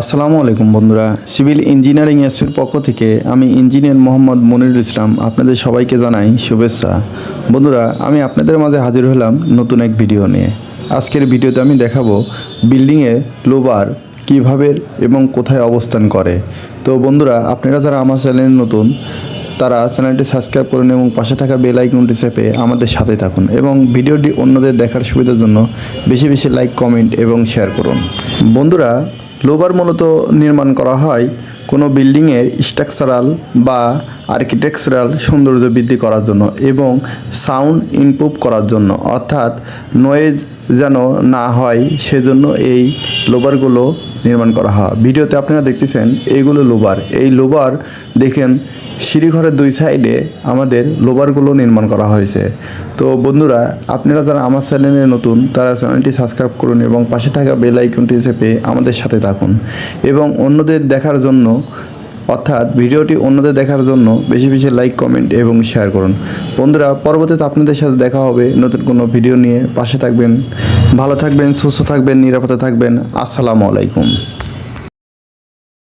আসসালামু আলাইকুম বন্ধুরা, সিভিল ইঞ্জিনিয়ারিং এসপির পক্ষ থেকে আমি ইঞ্জিনিয়ার মোহাম্মদ মনিরুল ইসলাম আপনাদের সবাইকে জানাই শুভেচ্ছা। বন্ধুরা, আমি আপনাদের মাঝে হাজির হলাম নতুন এক ভিডিও নিয়ে। আজকের ভিডিওতে আমি দেখাবো বিল্ডিংয়ে লোবার কীভাবে এবং কোথায় অবস্থান করে। তো বন্ধুরা, আপনারা যারা আমার চ্যানেলে নতুন, তারা চ্যানেলটি সাবস্ক্রাইব করুন এবং পাশে থাকা বেল আইকনটি চেপে আমাদের সাথে থাকুন এবং ভিডিওটি অন্যদের দেখার সুবিধার জন্য বেশি বেশি লাইক কমেন্ট এবং শেয়ার করুন। বন্ধুরা লোবার মূলত নির্মাণ করা হয় কোনো বিল্ডিংয়ের স্ট্রাকচারাল বা আর্কিটেকচারাল সৌন্দর্য বৃদ্ধি করার জন্য এবং সাউন্ড ইমপ্রুভ করার জন্য। অর্থাৎ নয়েজ যেন না হয়, সেজন্য এই লোবারগুলো নির্মাণ করা হয়। ভিডিওতে আপনারা দেখতেছেন, এইগুলো লোবার। এই লোবার দেখেন, সিঁড়িঘরের দুই সাইডে আমাদের লোবারগুলো নির্মাণ করা হয়েছে। তো বন্ধুরা, আপনারা যারা আমার চ্যানেলে নতুন, তারা চ্যানেলটি সাবস্ক্রাইব করুন এবং পাশে থাকা বেল আইকনটি চেপে আমাদের সাথে থাকুন। এবং অন্যদের দেখার জন্য অর্থাৎ ভিডিওটি অন্যদের দেখার জন্য বেশি বেশি লাইক কমেন্ট এবং শেয়ার করুন। বন্ধুরা, পরবর্তীতে আপনাদের সাথে দেখা হবে নতুন কোনো ভিডিও নিয়ে। পাশে থাকবেন, ভালো থাকবেন, সুস্থ থাকবেন, নিরাপদে থাকবেন। আসসালামু আলাইকুম।